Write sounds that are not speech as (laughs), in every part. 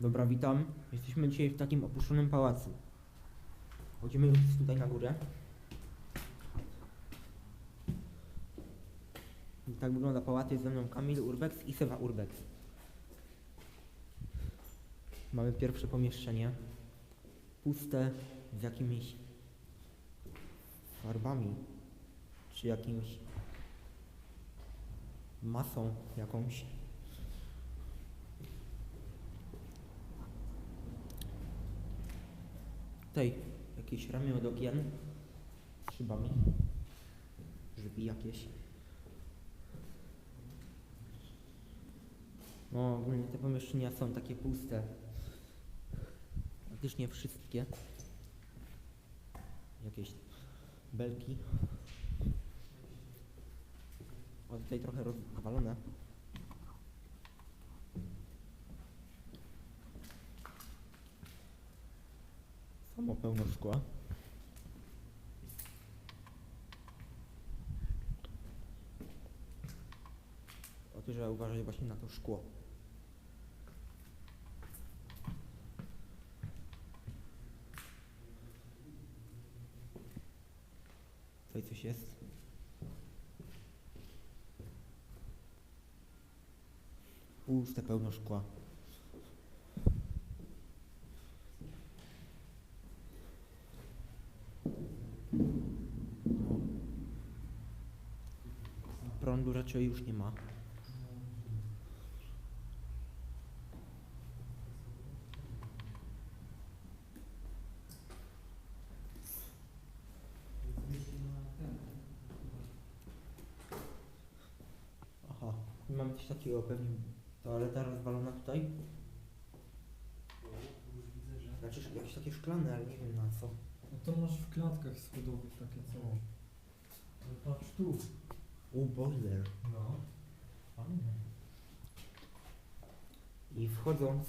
Dobra, witam. Jesteśmy dzisiaj w takim opuszczonym pałacu. Chodzimy już tutaj na górę. I tak wygląda pałac. Jest ze mną Kamil Urbex i Sewa Urbex. Mamy pierwsze pomieszczenie. Puste, z jakimiś farbami. Czy jakimś masą jakąś. Tutaj jakieś ramię od okien z szybami. Drzwi jakieś. No, ogólnie te pomieszczenia są takie puste. Praktycznie wszystkie. Jakieś belki. O, tutaj trochę rozwalone. Samo pełno szkła. Że uważaj właśnie na to szkło. Tutaj coś jest. Puste pełno szkła. Raczej już nie ma. Aha, mamy coś takiego pewnie. Toaleta rozwalona tutaj. Znaczy jakieś takie szklane, ale nie wiem na co. No to masz w klatkach schodowych takie coś. No patrz tu. U, boiler. No. Fajnie. I wchodząc,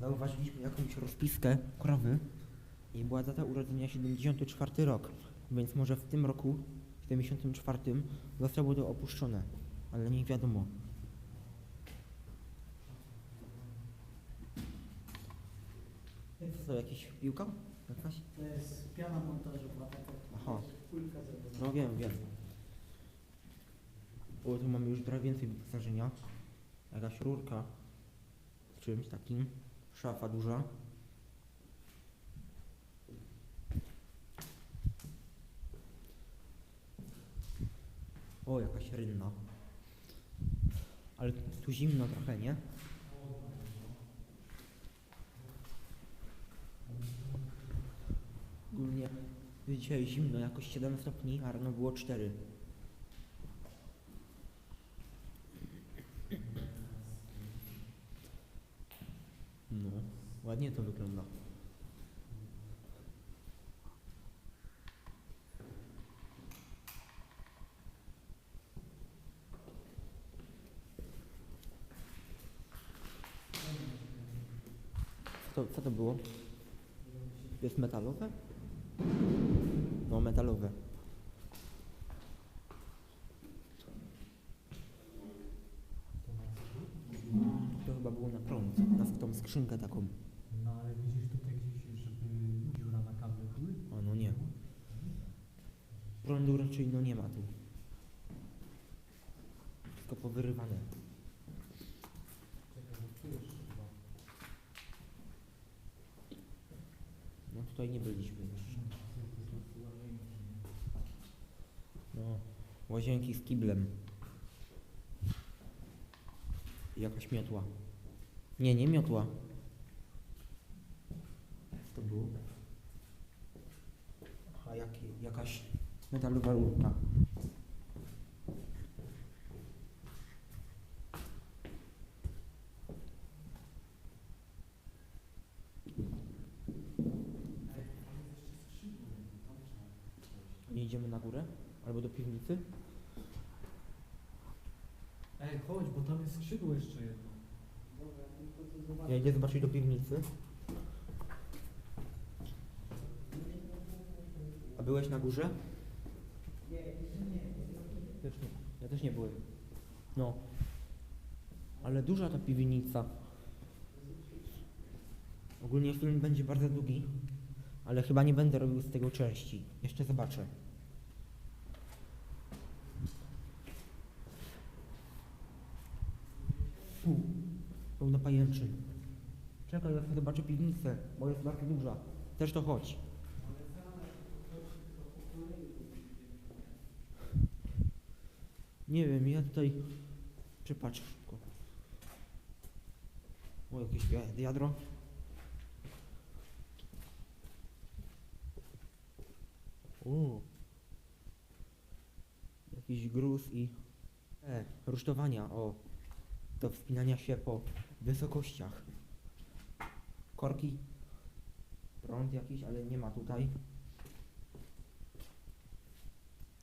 zauważyliśmy jakąś rozpiskę krowy i była data urodzenia 74 rok, więc może w tym roku, w 74 zostało to opuszczone, ale nie wiadomo. To, jakiś piłka? Jakaś? To jest piana montażowa, taka Aha. kulka zrobiona. No wiem, wiem. O, tu mamy już trochę więcej wyposażenia. Jakaś rurka z czymś takim. Szafa duża. O, jakaś rynna. Ale tu zimno trochę, nie? Ogólnie dzisiaj zimno, jakoś 7 stopni, a rano było 4. No, ładnie to wygląda. Co co to było? Jest metalowe? No, metalowe. To chyba było na prąd, na tą skrzynkę taką. No ale widzisz tutaj gdzieś, żeby dziura na kable były? A no nie. Raczej no nie ma tu. Wszystko powyrywane. No tutaj nie byliśmy jeszcze. No, łazienki z kiblem. Jakaś miotła. Nie, nie miotła. Co to było? Aha, jaki, jakaś metalowa rurka. Nie idziemy na górę? Albo do piwnicy? Ej, chodź, bo tam jest skrzydło jeszcze jedno. Ja idę zobaczyć do piwnicy. A byłeś na górze? Też nie. Ja też nie byłem. No. Ale duża ta piwnica. Ogólnie film będzie bardzo długi, ale chyba nie będę robił z tego części. Jeszcze zobaczę. Fu, pełno pajęczyn. Czekaj, ja zobaczę piwnicę, bo jest bardzo duża. Też to chodź. Nie wiem, ja tutaj... Przepatrz szybko. O, jakieś wiadro. O. Jakiś gruz i... E, rusztowania, o. Do wspinania się po wysokościach. Korki. Prąd jakiś, ale nie ma tutaj.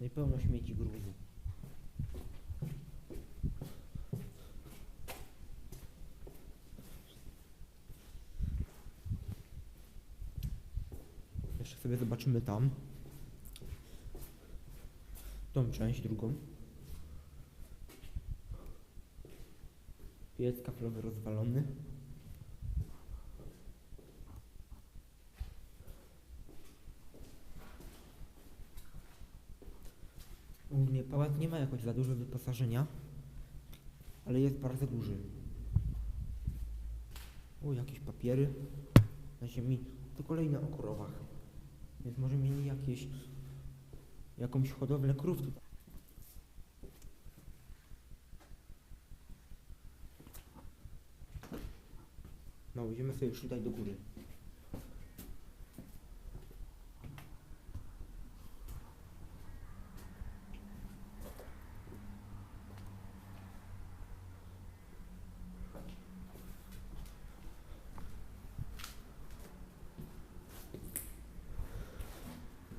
No i pełno śmieci gruzu. Jeszcze sobie zobaczymy tam. Tą część, drugą. Piec kaflowy rozwalony. Ogólnie pałac nie ma jakoś za dużo wyposażenia, ale jest bardzo duży. O, jakieś papiery na ziemi. To kolejne o krowach. Więc może mieli jakieś jakąś hodowlę krów tutaj. No, idziemy sobie już tutaj do góry.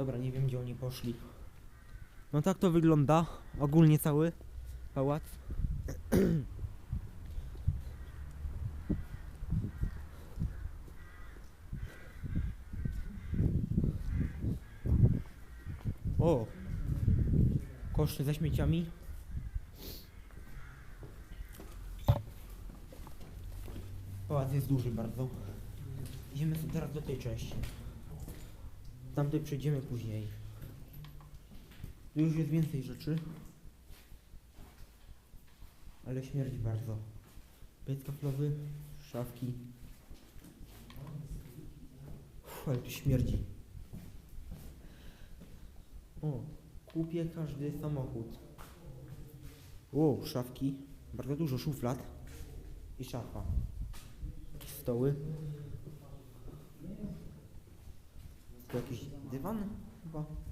Dobra, nie wiem gdzie oni poszli. No tak to wygląda. Ogólnie cały pałac. O! Koszty ze śmieciami. Pałac jest duży bardzo. Idziemy teraz do tej części. Tamtej przejdziemy później. Już jest więcej rzeczy. Ale śmierdzi bardzo. Piec kaflowy, szafki. Uff, ale tu śmierdzi. O, kupię każdy samochód. O, szafki. Bardzo dużo szuflad. I szafa. Stoły. Tu jakiś dywan chyba.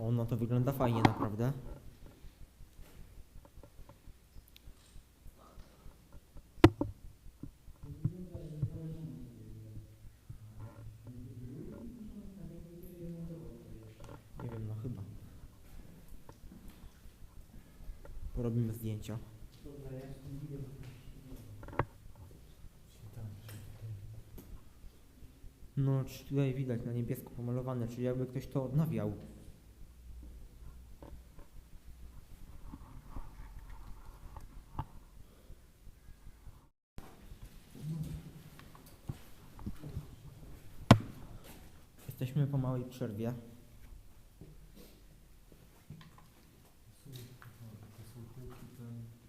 O, no to wygląda fajnie naprawdę. Nie wiem, no chyba. Porobimy zdjęcia. No, czy tutaj widać na niebiesko pomalowane, czyli jakby ktoś to odnawiał. Jesteśmy po małej przerwie.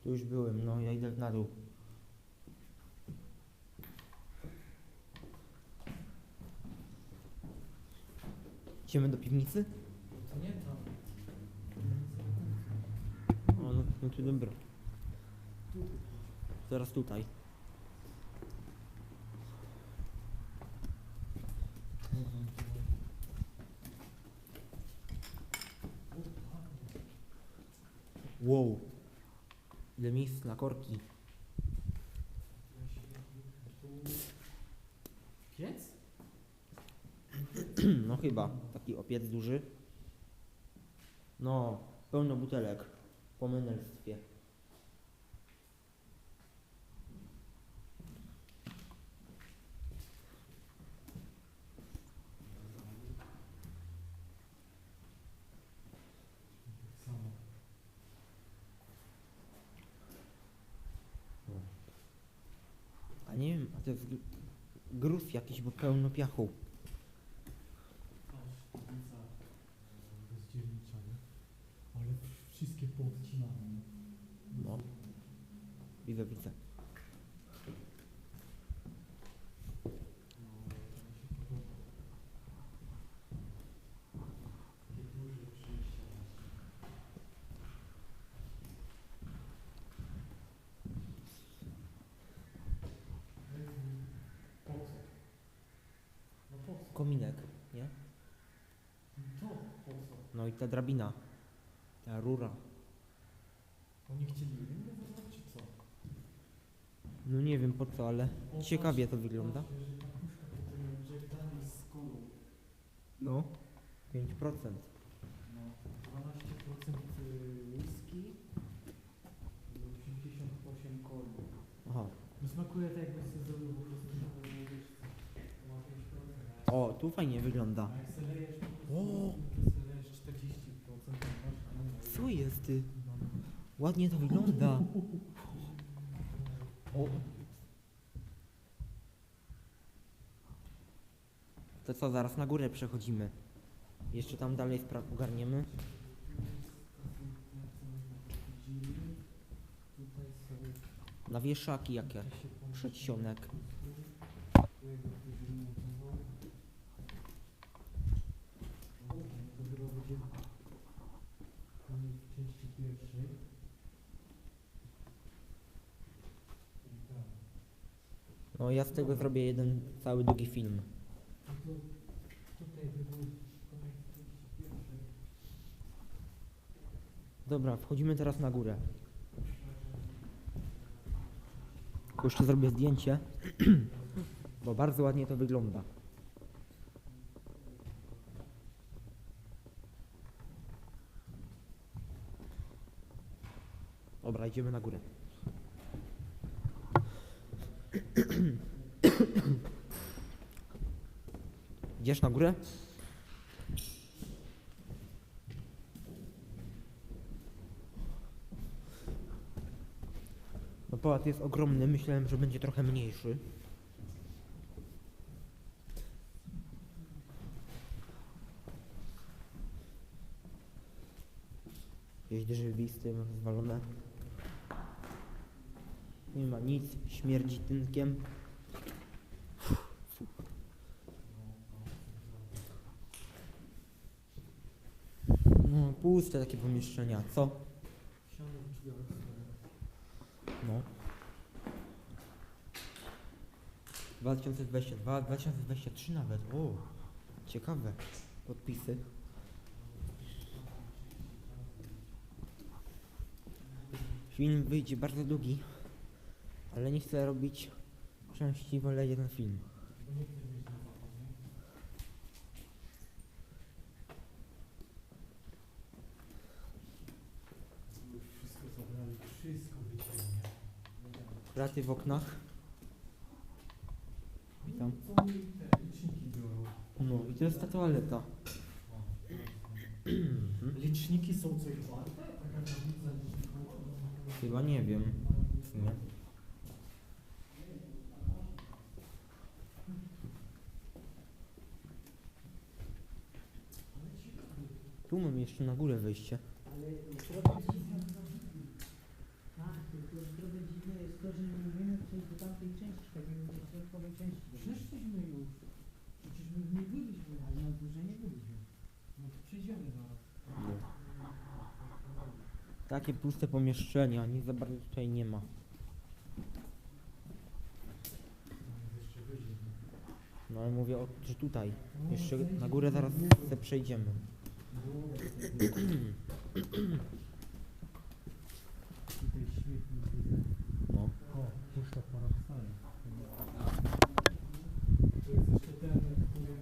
Tu już byłem, no ja idę na dół. Idziemy do piwnicy? Nie tam. O, no, no to dobra. Zaraz tutaj. Na korki. Piec? (clears throat) No chyba. Taki opiec duży. No, pełno butelek. Po menelstwie. Tak samo. to jest gr- gruz jakiś, bo pełno piachu. Ale wszystkie poodcinane, nie? No. Widzę, widzę. No, to mi się podoba. Takie duże przejścia właśnie. Po co? No po co? Kominek, nie? To po co? No i ta drabina. Ta rura. Oni chcieli rynkę zabrać, czy co? No nie wiem po co, ale ciekawie to wygląda. No. 5%. No, 12% y, whisky i 88 coli. Aha. No smakuje tak jakby sobie zrobił po prostu taką wiesz, to ma 5%. O, tu fajnie wygląda. O! to se lejesz 40%, to masz Co jest ty? Ładnie to wygląda. O. To co, zaraz na górę przechodzimy. Jeszcze tam dalej spraw ogarniemy. Na wieszaki jakie. Przedsionek. Tu jakby ktoś remontował. No, to chyba będzie koniec części pierwszej. I tak. No ja z tego zrobię jeden cały długi film. Dobra, wchodzimy teraz na górę. Jeszcze zrobię zdjęcie, (clears throat) bo bardzo ładnie to wygląda. Dobra, idziemy na górę. (coughs) Idziesz na górę? No pałac jest ogromny, myślałem, że będzie trochę mniejszy. Jakieś drzwi z tym rozwalone. Nie ma nic, śmierdzi tynkiem. No, puste takie pomieszczenia, co? No. 2022, 2023 nawet. O, ciekawe. Podpisy. Film wyjdzie bardzo długi, ale nie chcę robić części, wolę jeden film. Nie nie? Nie? Kraty w oknach. Witam. No i to jest ta toaleta. Liczniki są coś warte? Chyba nie wiem. W sumie. Tu mam jeszcze na górę wyjście. Ale trochę dziwne, tak, tylko trochę dziwne jest to, że nie możemy przejść do tamtej części, tak środkowej części. Już. Przecież my nie byliśmy. Ale na górze nie byliśmy. No to przejdziemy zaraz. Takie puste pomieszczenia, nic za bardzo tutaj nie ma. No. No ale mówię, o, że tutaj. Jeszcze na górę zaraz se przejdziemy. Tutaj śmietnik widzę. No. O, puszka paradoksalna. To jest jeszcze ten, który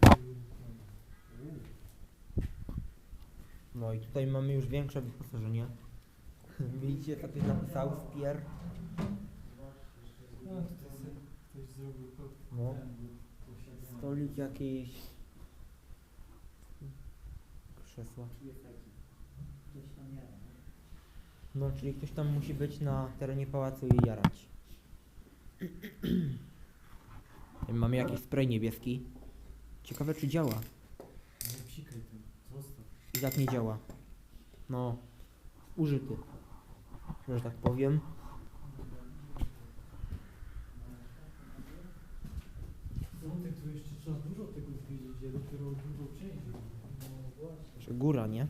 tak... Uuu. No i tutaj mamy już większe wyposażenie. (laughs) Widzicie, tak ktoś napisał spier. No, tutaj ktoś zrobił. No. Stolik jakiś. Krzesła. No, czyli ktoś tam musi być na terenie pałacu i jarać. Mamy jakiś spray niebieski. Ciekawe czy działa. I tak nie działa. No, użyty. Że tak powiem. Wątek to jeszcze trzeba dużo tego zwiedzić, ja dopiero drugą część zrobię. No właśnie. Że góra, nie?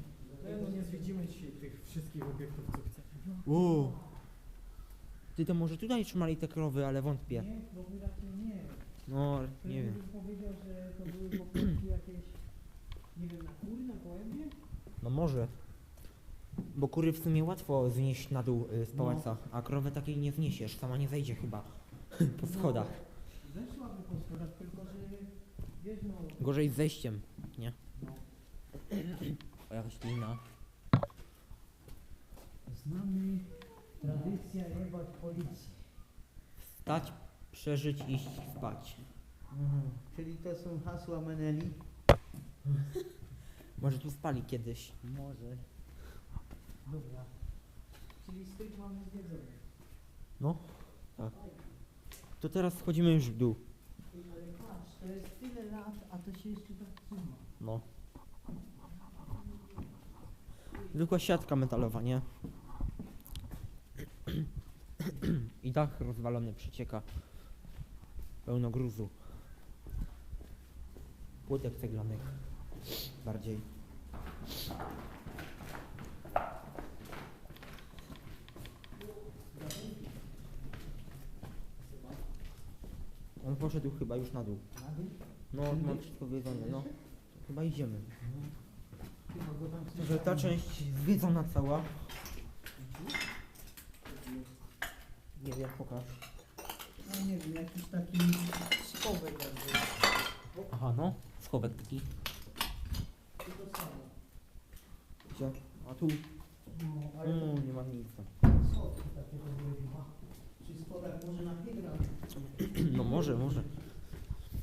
No nie zwiedzimy dzisiaj tych wszystkich obiektów, co chcemy. Uuu. Ty to może tutaj trzymali te krowy, ale wątpię. Nie, krowy raczej nie. No, nie wiem. Powiedział, że to były po prostu jakieś, nie wiem, na kury, na gołębie? No może. Bo kury w sumie łatwo znieść na dół y, z No. pałaca, a krowę takiej nie zniesiesz, sama nie zejdzie chyba (clears throat) po schodach. Zeszłaby po schodach, tylko że wiesz no, Gorzej z zejściem, nie? No O jakaś lina. znamy tradycja jebać policji. Wstać, przeżyć, iść, spać. Czyli to są hasła Meneli? (laughs) Może tu spali kiedyś. Może. Dobra. Czyli stryk mamy zwiedzony. No, tak. To teraz schodzimy już w dół. Ale patrz, to jest tyle lat, a to się jeszcze tak trzyma. No. Zwykła siatka metalowa, nie? I dach rozwalony przecieka. Pełno gruzu. Płytek ceglanych. Bardziej. On poszedł chyba już na dół. No, mam wszystko zwiedzone, no. Chyba idziemy. Chyba go tam chcesz Że ta część zwiedzona cała. Nie wiem, pokaż. No nie wiem, jakiś taki schowek jakby. Aha, no. Schowek taki. To to samo. Gdzie? A tu? No, ale to Mm, nie ma nie może na hydrant. (clears throat) No może, może.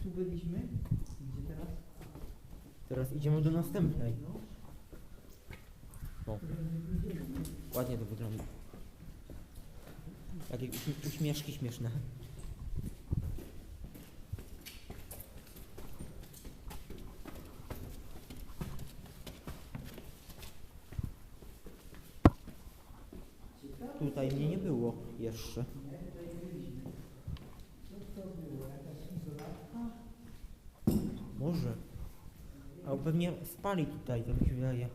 Tu byliśmy. Gdzie teraz? Teraz idziemy do następnej. Ładnie to wygląda. Takie uśmieszki śmieszne. Tutaj mnie nie było jeszcze. Może. A pewnie spali tutaj, to mi się wydaje.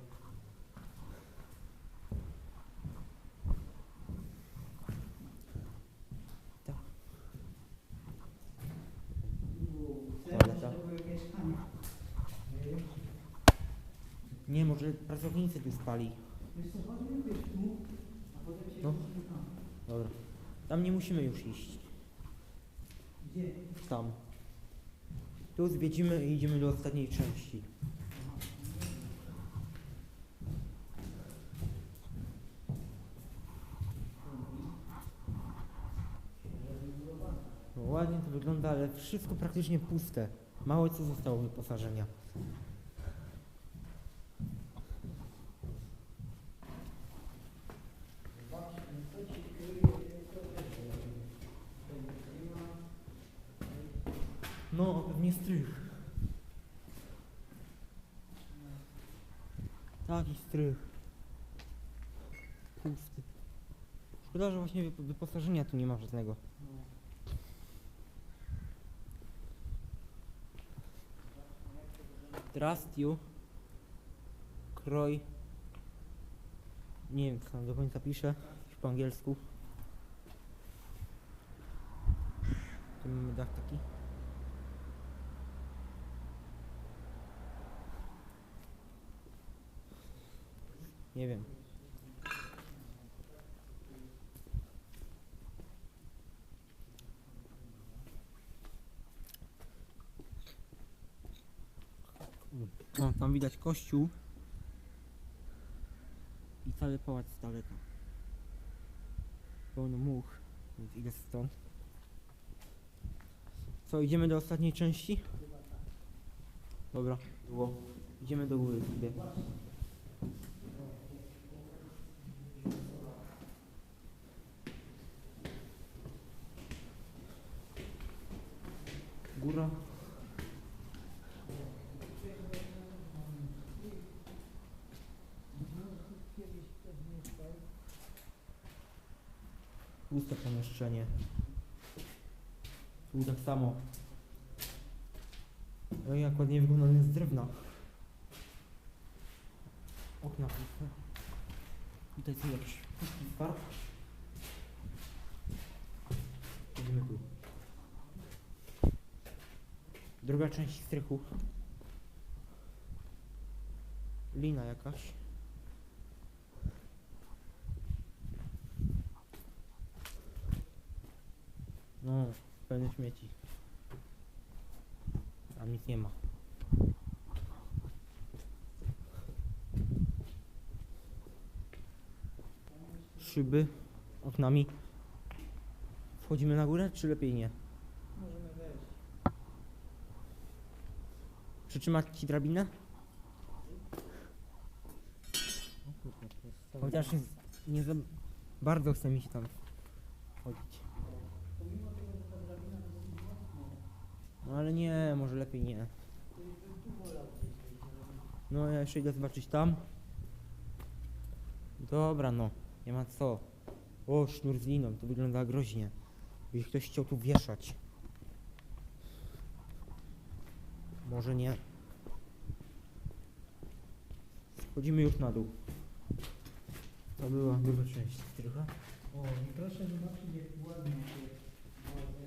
Tak. Zewnątrz to były mieszkania. Nie wiem. Nie, może pracownicy tu spali. No. Dobra. Tam nie musimy już iść. Gdzie? Tam. Tu zwiedzimy i idziemy do ostatniej części. No, ładnie to wygląda, ale wszystko praktycznie puste. Mało co zostało wyposażenia. No, pewnie strych. Taki strych. Pusty. Szkoda, że właśnie wyp- wyposażenia tu nie ma żadnego. Trust you. Kroj. Nie wiem, co tam do końca pisze. Już po angielsku. Tu mamy dach taki. Nie wiem. O, tam widać kościół i cały pałac z daleka. Pełno much, więc idę stąd. Co, idziemy do ostatniej części? Dobra, było. Idziemy do góry sobie. Góra Puste pomieszczenie. Tu tak samo. No i jak ładnie wygląda z drewna. Okna puste. Tutaj są skarb. Idziemy tu. Druga część strychu. Lina jakaś. No, pełne śmieci. Tam nic nie ma. Szyby, oknami. Wchodzimy na górę, czy lepiej nie? Możemy wejść. Przytrzymać ci drabinę? Chociaż nie za bardzo chce mi się tam chodzić. Pomimo tego, że ta drabina dosyć mocno, No ale nie, może lepiej nie. No ja jeszcze idę zobaczyć tam. Dobra no, nie ma co. O, sznur z liną, to wygląda groźnie. Jeśli ktoś chciał tu wieszać. Może nie. Schodzimy już na dół. To była druga część strycha. O, i proszę zobaczyć, jak ładnie się malowania.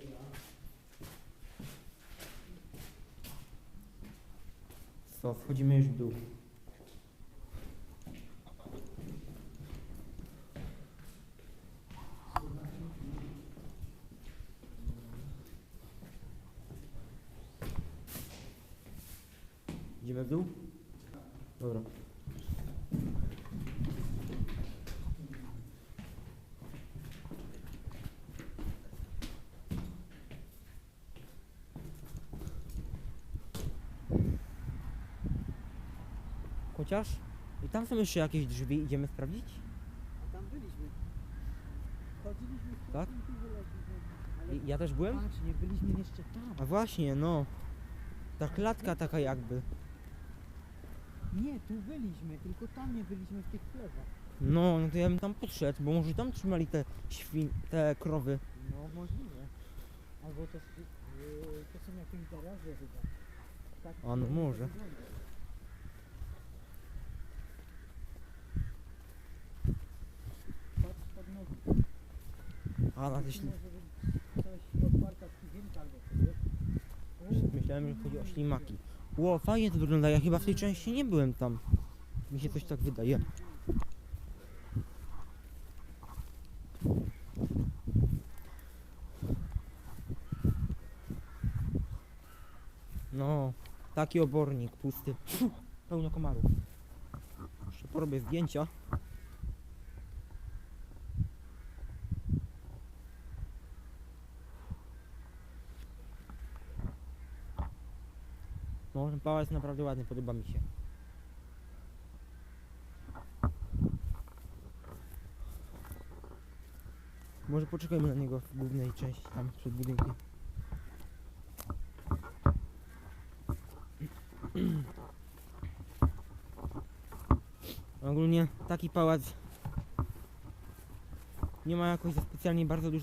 Co, wchodzimy już w dół. Idziemy w dół? Dobra. Chociaż i tam są jeszcze jakieś drzwi, idziemy sprawdzić? A tam byliśmy. Chodziliśmy w Tak? Ale I, ja też byłem? patrz, nie byliśmy jeszcze tam. A właśnie, no. Ta klatka taka jakby. Nie, tu byliśmy, tylko tam nie byliśmy w tych plewach. No, no to ja bym tam podszedł, bo może tam trzymali te świn, te krowy. No możliwe. Albo to, s- yy, to są jakieś garaże chyba. Tak A, no może. wygląda. Patrz pod nogi. A na te Tu śli... może być coś podparta skrzynka albo coś. O, Myślałem, że chodzi o ślimaki. Ło, fajnie to wygląda, ja chyba w tej części nie byłem tam. Mi się coś tak wydaje. No, taki obornik pusty. Pełno komarów. Jeszcze porobię zdjęcia. No, ten pałac naprawdę ładny, podoba mi się. Może poczekajmy na niego w głównej części, tam przed budynkiem. Ogólnie taki pałac nie ma jakoś specjalnie bardzo dużo